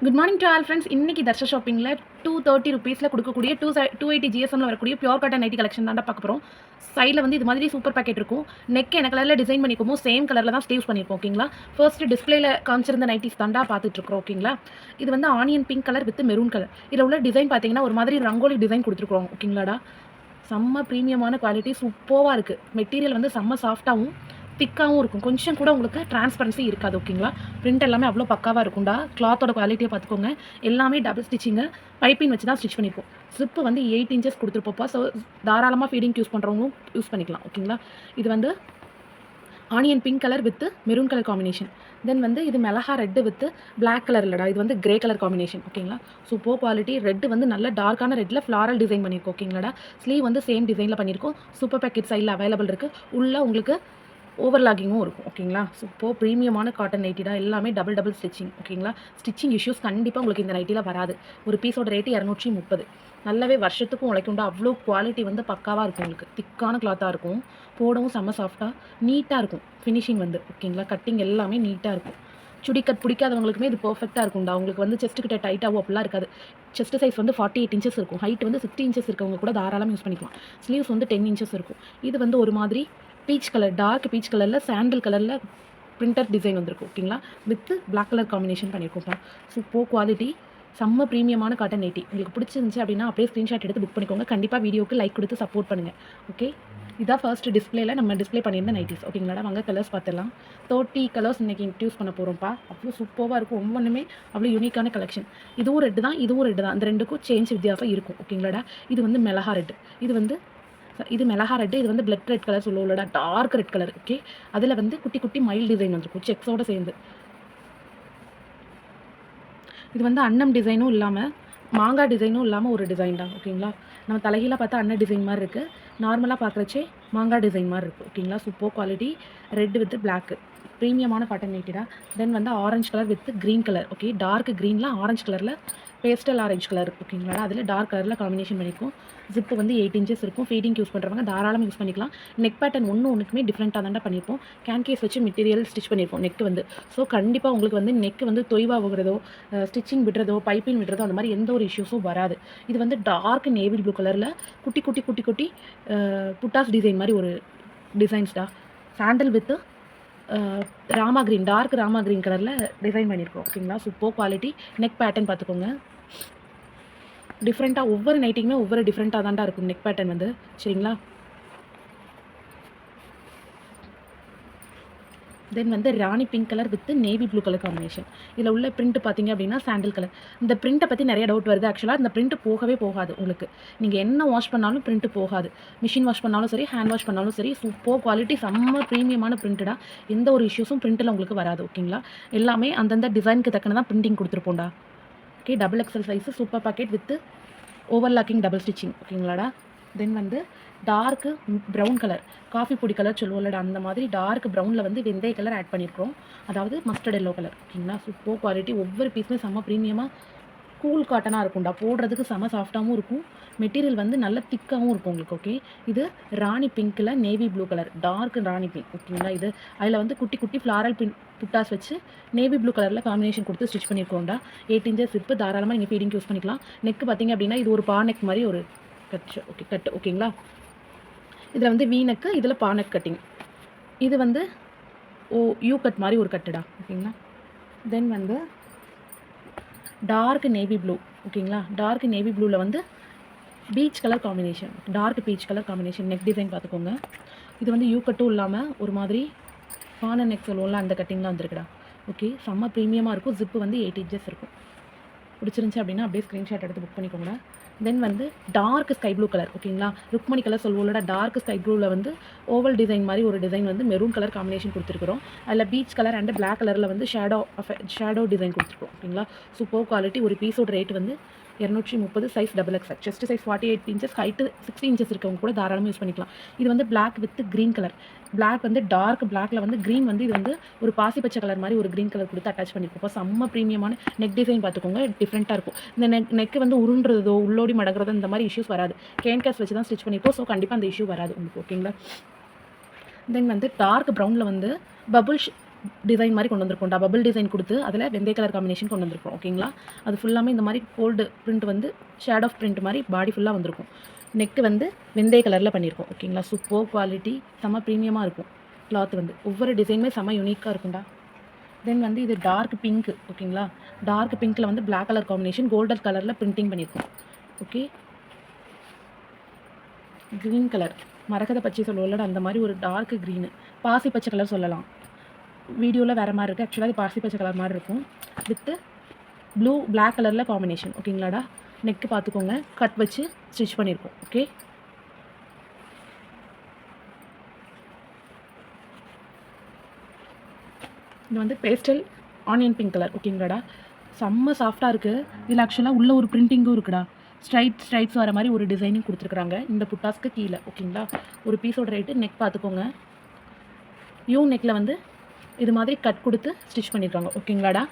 Good morning to all friends இன்னைக்கு Darsha ஷாப்பிங்கில் two thirty ருபீஸில் கொடுக்கக்கூடிய டூ டூ எயிட்டி ஜிஎஸ்எம்ல வரக்கூடிய ப்யூர் காட்டன் நைட்டி கலெக்ஷன் தான் பார்க்க போகிறோம் சைடில் வந்து இது மாதிரி சூப்பர் பேக்கெட் இருக்கும். நெக் என்ன கலரில் டிசைன் பண்ணிக்கோமோ சேம் கலரில் தான் ஸ்டீவ்ஸ் பண்ணியிருக்கோம் ஓகேங்களா ஃபர்ஸ்ட் டிஸ்பிளேல காமிச்சிருந்த நைட்டிஸ் தாண்டா பார்த்துட்டு இருக்கோம் ஓகேங்களா இது வந்து onion pink colour with maroon colour இதில் உள்ள டிசைன் பார்த்தீங்கன்னா ஒரு மாதிரி ரங்கோலி டிசைன் கொடுத்துருக்கோம் ஓகேங்களாடா செம்ம ப்ரீமியமான குவாலிட்டி சூப்பராக இருக்குது மெட்டீரியல் வந்து செம்ம சாஃப்டாகவும் திக்காகவும் இருக்கும். கொஞ்சம் கூட உங்களுக்கு டிரான்ஸ்பரன்சி இருக்காது ஓகேங்களா பிரிண்ட் எல்லாமே அவ்வளோ பக்காவாக இருக்கும்டா. கிளாத்தோட குவாலிட்டியை பார்த்துக்கோங்க. எல்லாமே டபுள் ஸ்டிச்சிங்கு பைப்பிங் வச்சு தான் ஸ்டிச் பண்ணிப்போம். ஸ்லிப்பு வந்து எயிட் இன்ச்சஸ் கொடுத்துருப்போப்பா ஸோ தாராளமாக ஃபீடிங் யூஸ் பண்ணுறவங்களும் யூஸ் பண்ணிக்கலாம் ஓகேங்களா இது வந்து onion pink colour with maroon colour combination then வந்து இது மிளகா ரெட்டு வித்து பிளாக் கலர் இல்லைடா. இது வந்து கிரே கலர் காம்பினேஷன் ஓகேங்களா சூப்பர் குவாலிட்டி ரெட்டு வந்து நல்ல டார்க்கான ரெட்டில் ஃப்ளாரல் டிசைன் பண்ணியிருக்கோம் ஓகேங்களாடா ஸ்லீவ் வந்து சேம் டிசைனில் பண்ணியிருக்கோம். சூப்பர் பேக்கெட் சைடில் அவைலபிள் இருக்குது உள்ளே உங்களுக்கு ஓவர்லாகிங்கும் இருக்கும் ஓகேங்களா? சூப்பர் ப்ரீமியமான காட்டன் நைட்டிடாக எல்லாமே டபுள் டபுள் ஸ்டிச்சிங் ஓகேங்களா? ஸ்டிச்சிங் இஷ்யூஸ் கண்டிப்பாக உங்களுக்கு இந்த நைட்டியில் வராது. ஒரு பீஸோட ரேட்டு இரநூற்றி முப்பது. நல்லாவே வருஷத்துக்கும் உழைக்கும்டா. அவ்வளோ குவாலிட்டி வந்து பக்காவாக இருக்கும் உங்களுக்கு. திக்கான கிளாத்தாக இருக்கும். போடவும் செம்ம சாஃப்டாக நீட்டாக இருக்கும். ஃபினிஷிங் வந்து ஓகேங்களா? கட்டிங் எல்லாமே நீட்டாக இருக்கும். சுடி கட் பிடிக்காதவங்களுக்குமே இது பர்ஃபெக்டாக இருக்கும்டா. உங்களுக்கு வந்து செஸ்ட் கிட்ட டைட்டாகவும் அப்படிலாம் இருக்காது. செஸ்ட் சைஸ் வந்து ஃபார்ட்டி எயிட் இன்ச்சஸ் இருக்கும். ஹைட் வந்து சிக்ஸ்டி இன்ச்சஸ் இருக்கவங்க கூட தாராளமாக யூஸ் பண்ணிக்கலாம். ஸ்லீவ்ஸ் வந்து டென் இன்ச்சஸ் இருக்கும். இது வந்து ஒரு மாதிரி பீச் கலர் டார்க் பீச் கலரில் சாண்டில் கலரில் பிரிண்டர் டிசைன் வந்திருக்கும் ஓகேங்களா வித்து பிளாக் கலர் காம்பினேஷன் பண்ணியிருக்கோம்ப்பா சூப்பர் குவாலிட்டி செம்ம ப்ரீமியமான காட்டன் நைட்டி உங்களுக்கு பிடிச்சிருந்துச்சு அப்படின்னா அப்படியே ஸ்க்ரீன்ஷாட் எடுத்து புக் பண்ணிக்கோங்க. கண்டிப்பாக வீடியோக்கு லைக் கொடுத்து சப்போர்ட் பண்ணுங்கள் ஓகே இதான் ஃபர்ஸ்ட் டிஸ்பிளேல நம்ம டிஸ்ப்ளே பண்ணியிருந்த நைட்டிஸ் ஓகேங்களா வாங்க கலர்ஸ் பார்த்துலாம் தேர்ட்டி கலர்ஸ் இன்றைக்கி இன்ட்யூஸ் பண்ண போகிறோம்ப்பா அவ்வளோ சூப்பராக இருக்கும் ஒவ்வொன்றுமே அவ்வளோ யூனிக்கான கலெக்ஷன் இதுவும் ரெட்டு தான் இதுவும் ரெட்டு தான். இந்த ரெண்டுக்கும் சேஞ்ச் வித்தியாசம் இருக்கும் ஓகேங்களாடா இது வந்து மிளகா ரெட்டு இது வந்து இது மிளகா ரெட்டு இது வந்து பிளட் ரெட் கலர் சொல்லுவோம்லடா டார்க் ரெட் கலர் ஓகே அதில் வந்து குட்டி குட்டி மயில் டிசைன் வந்துருக்கும் செக்ஸோட சேர்ந்து. இது வந்து அன்னம் டிசைனும் இல்லாமல் மாங்காய் டிசைனும் இல்லாமல் ஒரு டிசைன் தான் ஓகேங்களா நம்ம தலைகீழாக பார்த்தா அன்ன டிசைன் மாதிரி இருக்குது நார்மலாக பார்க்குறச்சே மாங்காய் டிசைன் மாதிரி இருக்குது ஓகேங்களா super quality red with black ப்ரீமியமான cotton நைட்டிடா தென் வந்து orange colour with green colour okay dark க்ரீனில் ஆரஞ்சு கலரில் பேஸ்டல் ஆரஞ்சு கலர் ஓகேங்களா அதில் டார்க் கலரில் காம்பினேஷன் பண்ணியிருக்கும் ஜிப்பு வந்து எயிட் இன்ச்சஸ் இருக்கும். ஃபீடிங் யூஸ் பண்ணுறவங்க தாராளமாக யூஸ் பண்ணிக்கலாம். நெக் பேட்டர்ன் ஒன்று ஒன்றுக்குமே டிஃப்ரெண்ட்டாக தான் பண்ணியிருப்போம் கேன் கேஸ் வச்சு மெட்டீரியல் ஸ்டிச் பண்ணியிருப்போம் நெக் வந்து. ஸோ கண்டிப்பாக உங்களுக்கு வந்து நெக் வந்து தொய்வாகுறதோ ஸ்டிச்சிங் விடுறதோ பைப்பிங் விடுறதோ அந்த மாதிரி எந்த ஒரு இஷ்யூஸும் வராது. இது வந்து டார்க் நேவி ப்ளூ கலரில் குட்டி குட்டி குட்டி குட்டி புட்டாஸ் டிசைன் மாதிரி ஒரு டிசைன்ஸ்டா sandal with Rama green dark Rama green கலரில் டிசைன் பண்ணியிருக்கோம். ஓகேங்களா? சூப்பர் குவாலிட்டி நெக் பேட்டர்ன் பார்த்துக்கோங்க. டிஃப்ரெண்ட்டாக ஒவ்வொரு நைட்டிங்குமே ஒவ்வொரு டிஃப்ரெண்ட்டாக தான்டா இருக்கும் நெக் பேட்டர்ன் வந்து. சரிங்களா? தென் வந்து rani pink colour with navy blue colour combination இதில் உள்ள பிரிண்ட் பார்த்தீங்க அப்படின்னா சாண்டில் கலர் இந்த பிரிண்ட்டை பற்றி நிறைய டவுட் வருது. ஆக்சுவலாக இந்த பிரிண்ட் போகவே போகாது உங்களுக்கு. நீங்கள் என்ன வாஷ் பண்ணாலும் பிரிண்ட் போகாது. மிஷின் வாஷ் பண்ணாலும் சரி ஹேண்ட் வாஷ் பண்ணாலும் சரி சூப்பர் குவாலிட்டி செம்ம ப்ரீமியமான பிரிண்டடா எந்த ஒரு இஷ்யூஸும் பிரிண்ட்டில் உங்களுக்கு வராது ஓகேங்களா எல்லாமே அந்தந்த டிசைனுக்கு தக்கன தான் printing கொடுத்துருப்போம்டா. Okay double XL size super pocket with overlocking double stitching ஓகேங்களாடா then வந்து டார்க்கு ப்ரௌன் கலர் காஃபி பொடி கலர் சொல்லுவோம்லடா அந்த மாதிரி டார்க் ப்ரௌனில் வந்து வெந்தய கலர் ஆட் பண்ணியிருக்கோம் அதாவது மஸ்டர்ட் எல்லோ கலர் ஓகேங்களா? சூப்பர் குவாலிட்டி ஒவ்வொரு பீஸுமே செம்ம ப்ரீமியமாக கூல் காட்டனாக இருக்கும்டா. போடுறதுக்கு செம சாஃப்டாகவும் இருக்கும். மெட்டீரியல் வந்து நல்ல திக்காகவும் இருக்கும் உங்களுக்கு ஓகே இது ராணி பிங்க்கில் navy blue colour dark rani pink ஓகேங்களா? இது அதில் வந்து குட்டி குட்டி ஃப்ளாரல் பின் புட்டாஸ் வச்சு நேவி ப்ளூ கலரில் காம்பினேஷன் கொடுத்து ஸ்டிச் பண்ணியிருக்கோம்டா எயிட் இன்ச்சஸ் சிப்பு தாராளமாக நீங்கள் ஃபீடிங் யூஸ் பண்ணிக்கலாம். நெக் பார்த்தீங்க அப்படின்னா இது ஒரு பா நெக் மாதிரி ஒரு கட்டு ஓகே கட்டு ஓகேங்களா இதில் வந்து வீணக்கு இதில் பானக் கட்டிங் இது வந்து ஓ யூ கட் மாதிரி ஒரு கட்டுடா ஓகேங்களா தென் வந்து டார்க் நேவி ப்ளூ ஓகேங்களா டார்க் நேவி ப்ளூவில் வந்து peach colour combination dark peach colour combination neck design பார்த்துக்கோங்க. இது வந்து யூ கட்டும் இல்லாமல் ஒரு மாதிரி பானை நெக் சொல்லுவோம்ல அந்த கட்டிங்லாம் வந்திருக்குடா. ஓகே செம்ம ப்ரீமியமாக இருக்கும். ஜிப்பு வந்து எயிட் இன்ச்சஸ் இருக்கும். பிடிச்சிருந்துச்சி அப்படின்னா அப்படியே ஸ்க்ரீன்ஷாட் எடுத்து புக் பண்ணிக்கோங்க. தென் வந்து டார்க் ஸ்கை ப்ளூ கலர் ஓகேங்களா ருக்மணி கலர் சொல்வோம்ல டார்க் ஸ்கை ப்ளூவில் வந்து ஓவல் டிசைன் மாதிரி ஒரு டிசைன் வந்து மெரூன் கலர் காம்பினேஷன் கொடுத்துருக்குறோம். அதில் பீச் கலர் அண்ட் பிளாக் கலரில் வந்து ஷேடோ ஷேடோ டிசைன் கொடுத்துருக்கோம் ஓகேங்களா சூப்பர் குவாலிட்டி ஒரு பீஸோட ரேட் வந்து இரநூற்றி முப்பது size double X chest size forty eight inches height sixty inches இருக்கவங்க கூட தாராளமாக யூஸ் பண்ணிக்கலாம். இது வந்து black with green colour black வந்து டார்க் பிளாக்ல வந்து க்ரீன் வந்து இது வந்து ஒரு பாசி பச்சை கலர் மாதிரி ஒரு க்ரீன் கலர் கொடுத்து அட்டாச் பண்ணியிருக்கோம் செம்ம ப்ரீமியமான நெக் டிசைன் பார்த்துக்கோங்க டிஃப்ரெண்ட்டாக இருக்கும். இந்த நெக் நெக் வந்து உருண்டுறதோ உள்ளோடி மடங்குறதோ இந்த மாதிரி இஷ்யூஸ் வராது. கேன் கேஸ் வச்சு தான் ஸ்டிச் பண்ணியிருக்கோம் ஸோ கண்டிப்பாக அந்த இஷ்யூ வராது உங்களுக்கு ஓகேங்களா தென் வந்து டார்க் ப்ரௌனில் வந்து பபுள் டிசைன் மாதிரி கொண்டு வந்திருக்கோம் டபுள் டிசைன் கொடுத்து அதில் வெந்தய கலர் காம்பினேஷன் கொண்டு வந்திருக்கோம் ஓகேங்களா அது ஃபுல்லாமே இந்த மாதிரி கோல்டு பிரிண்ட் வந்து ஷேட் ஆஃப் பிரிண்ட் மாதிரி பாடி ஃபுல்லாக வந்திருக்கும். நெக்கு வந்து வெந்தய கலரில் பண்ணியிருக்கோம் ஓகேங்களா சூப்பர் குவாலிட்டி செம்ம ப்ரீமியமாக இருக்கும். கிளாத் வந்து. ஒவ்வொரு டிசைனுமே செம்ம யூனிக்காக இருக்கும்டா. தென் வந்து இது டார்க் பிங்க் ஓகேங்களா டார்க் பிங்க்கில் வந்து பிளாக் கலர் காம்பினேஷன் கோல்டன் கலரில் பிரிண்டிங் பண்ணியிருக்கோம் ஓகே க்ரீன் கலர் மரகத பச்சை சொல்லுவோம்ல அந்த மாதிரி ஒரு டார்க் க்ரீனு பாசி பச்சை கலர் சொல்லலாம். வீடியோவில் வேறு மாதிரி இருக்குது ஆக்சுவலாக இது பார்சி பச்சை கலர் மாதிரி இருக்கும். வித்து ப்ளூ பிளாக் கலரில் காம்பினேஷன் ஓகேங்களாடா நெக்கு பார்த்துக்கோங்க கட் வச்சு ஸ்டிச் பண்ணியிருக்கோம் ஓகே இது வந்து பேஸ்டல் ஆனியன் பிங்க் கலர் ஓகேங்களாடா செம்ம சாஃப்டாக இருக்குது இதில் ஆக்சுவலாக உள்ள ஒரு பிரிண்டிங்கும் இருக்குடா. ஸ்ட்ரைட் ஸ்ட்ரைட்ஸ் வர மாதிரி ஒரு டிசைனும் கொடுத்துருக்குறாங்க. இந்த புட்டாஸ்க்கு கீழே. ஓகேங்களா ஒரு பீஸோட ரேட்டு நெக் பார்த்துக்கோங்க யூ நெக்கில் வந்து இது மாதிரி கட் கொடுத்து ஸ்டிச் பண்ணியிருக்காங்க ஓகேங்களாடா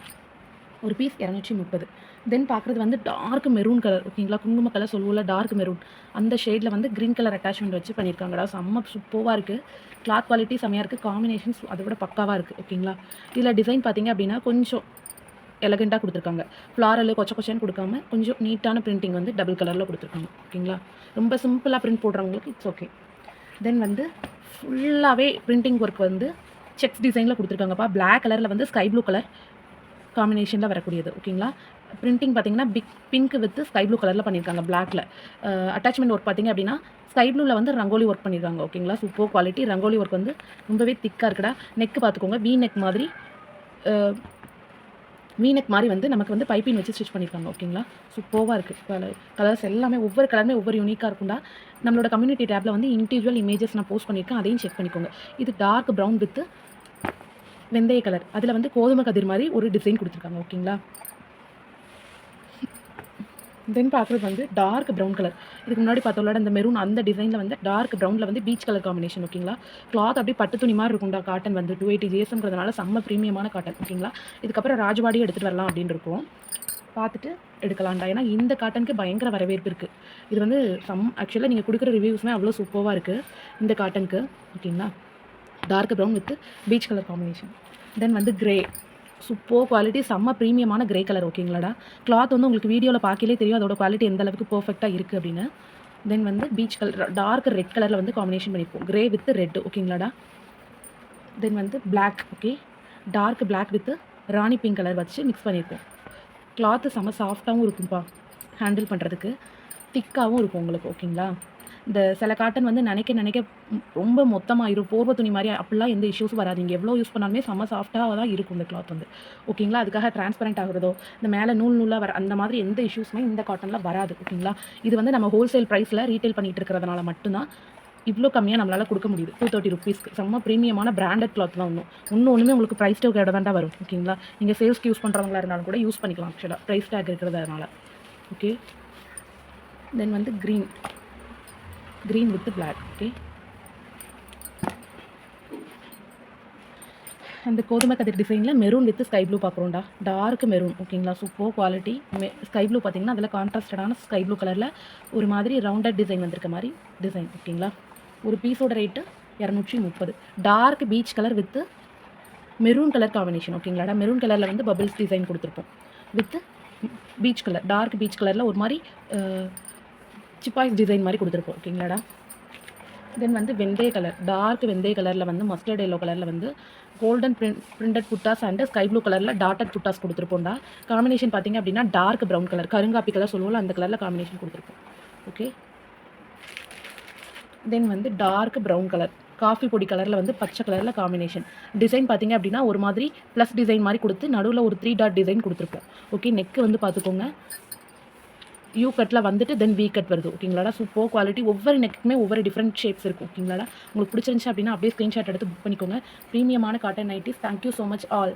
ஒரு பீஸ் இரநூற்றி முப்பது தென் பார்க்குறது வந்து டார்க் மெரூன் கலர் ஓகேங்களா குங்கும கலர் சொல்லுவோம்ல டார்க் மெரூன் அந்த ஷேடில் வந்து க்ரீன் கலர் அட்டாச்மெண்ட் வச்சு பண்ணியிருக்காங்கடா செம்ம சூப்பராக இருக்குது கிளாத் குவாலிட்டி செம்மையாக இருக்குது காம்பினேஷன்ஸ் அதை விட பக்காவாக இருக்குது ஓகேங்களா இதில் டிசைன் பார்த்தீங்க அப்படின்னா கொஞ்சம் எலகெண்ட்டாக கொடுத்துருக்காங்க. ஃப்ளாரல் கொச்ச கொச்சன்னு கொடுக்காம கொஞ்சம் நீட்டான பிரிண்டிங் வந்து டபுள் கலரில் கொடுத்துருக்காங்க. ஓகேங்களா ரொம்ப சிம்பிளாக பிரிண்ட் போடுறவங்களுக்கு இட்ஸ் ஓகே தென் வந்து ஃபுல்லாகவே பிரிண்டிங் ஒர்க் வந்து செக்ஸ் டிசைனில் கொடுத்துருக்காங்கப்பா. பிளாக் கலரில் வந்து ஸ்கை ப்ளூ கலர் காம்பினேஷனில் வரக்கூடியது. ஓகேங்களா பிரிண்டிங் பார்த்தீங்கன்னா big pink with sky blue கலரில் பண்ணியிருக்காங்க பிளாக்ல அட்டாச்மெண்ட் ஒர்க் பார்த்தீங்க அப்படின்னா ஸ்கை ப்ளூவில் வந்து ரங்கோலி ஒர்க் பண்ணியிருக்காங்க. ஓகேங்களா சூப்பர் குவாலிட்டி ரங்கோலி ஒர்க் வந்து ரொம்பவே திக்காக இருக்குடா. நெக் பார்த்துக்கோங்க. வி நெக் மாதிரி மீனக் மாதிரி வந்து நமக்கு வந்து பைப்பின் வச்சு ஸ்டிச் பண்ணியிருக்காங்க ஓகேங்களா சூப்பராக இருக்குது கலர் கலர்ஸ் எல்லாமே ஒவ்வொரு கலருமே ஒவ்வொரு யூனிக்காக இருக்கும்டா. நம்மளோட கம்யூனிட்டி டேப்பில் வந்து இண்டிவிஜுவல் இமேஜஸ் நான் போஸ்ட் பண்ணியிருக்கேன் அதையும் செக் பண்ணிக்கோங்க. இது டார்க் ப்ரௌன் வித் வெந்தய கலர் அதில் வந்து கோதுமை கதிர் மாதிரி ஒரு டிசைன் கொடுத்துருக்காங்க ஓகேங்களா தென் பார்க்குறது வந்து டார்க் ப்ரௌன் கலர் இதுக்கு முன்னாடி பார்த்தோம்ல இந்த மெரூன் அந்த டிசைனில் வந்து டார்க் ப்ரௌனில் வந்து பீச் கலர் காம்பினேஷன் ஓகேங்களா கிளாத் அப்படியே பட்டு துணி மாதிரி இருக்கும்டா காட்டன் வந்து டூ எயிட்டி ஜிஎஸ்ங்கிறதுனால செம்ம ப்ரீமியமான காட்டன் ஓகேங்களா இதுக்கப்புறம் ராஜவாடியும் எடுத்துகிட்டு வரலாம் அப்படின்னு இருக்கோம். பார்த்துட்டு எடுக்கலாம்டா ஏன்னா இந்த காட்டனுக்கு பயங்கர வரவேற்பு இருக்குது இது வந்து சம் ஆக்சுவலாக நீங்கள் கொடுக்குற ரிவ்யூஸ்மே அவ்வளோ சூப்பராக இருக்குது இந்த காட்டனுக்கு ஓகேங்களா dark brown with peach colour combination then வந்து கிரே சூப்பர் குவாலிட்டி செம்ம ப்ரீமியமான கிரே கலர் ஓகேங்களாடா கிளாத் வந்து உங்களுக்கு வீடியோவில் பார்க்கலே தெரியும் அதோட குவாலிட்டி எந்த அளவுக்கு பர்ஃபெக்டாக இருக்குது அப்படின்னு. தென் வந்து பீச் கலர் டார்க் ரெட் கலரில் வந்து காம்பினேஷன் பண்ணியிருப்போம் கிரே வித் ரெட் ஓகேங்களாடா தென் வந்து black okay dark black with rani pink colour வச்சு மிக்ஸ் பண்ணியிருக்கோம் கிளாத்து செம்ம சாஃப்டாகவும் இருக்கும்ப்பா ஹேண்டில் பண்ணுறதுக்கு திக்காகவும் இருக்கும் உங்களுக்கு ஓகேங்களா இந்த சில காட்டன் வந்து நினைக்க நினைக்க ரொம்ப மொத்தமாக இருக்கும் போர்வை துணி மாதிரி அப்படிலாம் எந்த இஷ்யூஸும் வராது. இங்கே எவ்வளோ யூஸ் பண்ணாலுமே செம்ம சாஃப்டாக தான் இருக்கும் இந்த கிளாத் வந்து. ஓகேங்களா அதுக்காக டிரான்ஸ்பரண்ட் ஆகுறதோ இந்த மேலே நூல் நூலாக வர அந்த மாதிரி எந்த இஷ்யூஸுமே இந்த காட்டனில் வராது. ஓகேங்களா இது வந்து நம்ம ஹோல்சேல் ப்ரைஸில் ரீட்டைல் பண்ணிகிட்டு இருக்கிறதுனால மட்டும்தான் இவ்வளோ கம்மியாக நம்மளால் கொடுக்க முடியுது. டூ தேர்ட்டி ருபீஸ்க்கு செம்ம ப்ரீமியமான பிராண்டட் கிளாத் தான் ஒன்றும் இன்னும் ஒன்றுமே உங்களுக்கு ப்ரைஸ் டேக் இடம் தான் வரும். ஓகேங்களா நீங்கள் சேல்ஸ்க்கு யூஸ் பண்ணுறவங்களா இருந்தாலும் கூட யூஸ் பண்ணிக்கலாம். ஆக்சுவலாக ப்ரைஸ் டேக் இருக்கிறதுனால. ஓகே தென் வந்து green green with black okay அந்த கோதுமை கதிர் டிசைனில் மெரூன் வித் ஸ்கை ப்ளூ பார்க்குறோம்டா. டார்க் மெரூன் ஓகேங்களா? சூப்பர் குவாலிட்டி மெ ஸ்கை ப்ளூ பார்த்தீங்கன்னா அதில் கான்ட்ராஸ்டடான ஸ்கை ப்ளூ கலரில் ஒரு மாதிரி ரவுண்டட் டிசைன் வந்திருக்க மாதிரி டிசைன் ஓகேங்களா? ஒரு பீஸோட ரேட்டு இரநூற்றி முப்பது. Dark peach colour with maroon colour combination ஓகேங்களாடா maroon கலரில் வந்து பபிள்ஸ் டிசைன் கொடுத்துருப்போம். With peach colour dark peach கலரில் ஒரு மாதிரி சிப்பாய்ஸ் டிசைன் மாதிரி கொடுத்துருப்போம் ஓகேங்களாடா? தென் வந்து வெந்தய கலர் டார்க் வெந்தய கலரில் வந்து மஸ்டர்ட் எல்லோ கலரில் வந்து golden print printed buttas and sky blue கலரில் டாட்டட் புட்டாஸ் கொடுத்துருப்போம்டா. காம்பினேஷன் பார்த்தீங்க அப்படின்னா டார்க் ப்ரௌன் கலர் கருங்காப்பி கலர் சொல்லுவோம்ல அந்த கலரில் காம்பினேஷன் கொடுத்துருப்போம். ஓகே தென் வந்து டார்க் ப்ரௌன் கலர் காஃபி பொடி கலரில் வந்து பச்சை கலரில் காம்பினேஷன் டிசைன் பார்த்திங்க அப்படின்னா ஒரு மாதிரி ப்ளஸ் டிசைன் மாதிரி கொடுத்து நடுவில் ஒரு த்ரீ டாட் டிசைன் கொடுத்துருப்போம். ஓகே நெக்கு வந்து பார்த்துக்கோங்க. யூ கட்டில் வந்துட்டு தென் வி கட் வருது. ஓகேங்களாடா சூப்பர் குவாலிட்டி ஒவ்வொரு நெக்குமே ஒவ்வொரு டிஃப்ரெண்ட் ஷேப்ஸ் இருக்கும். ஓகேங்களாடா உங்களுக்கு பிடிச்சிருந்துச்சு அப்படின்னா அப்படியே ஸ்க்ரீன்ஷாட் எடுத்து புக் பண்ணிக்கோங்க. ப்ரீமியமான cotton nighties thank you so much all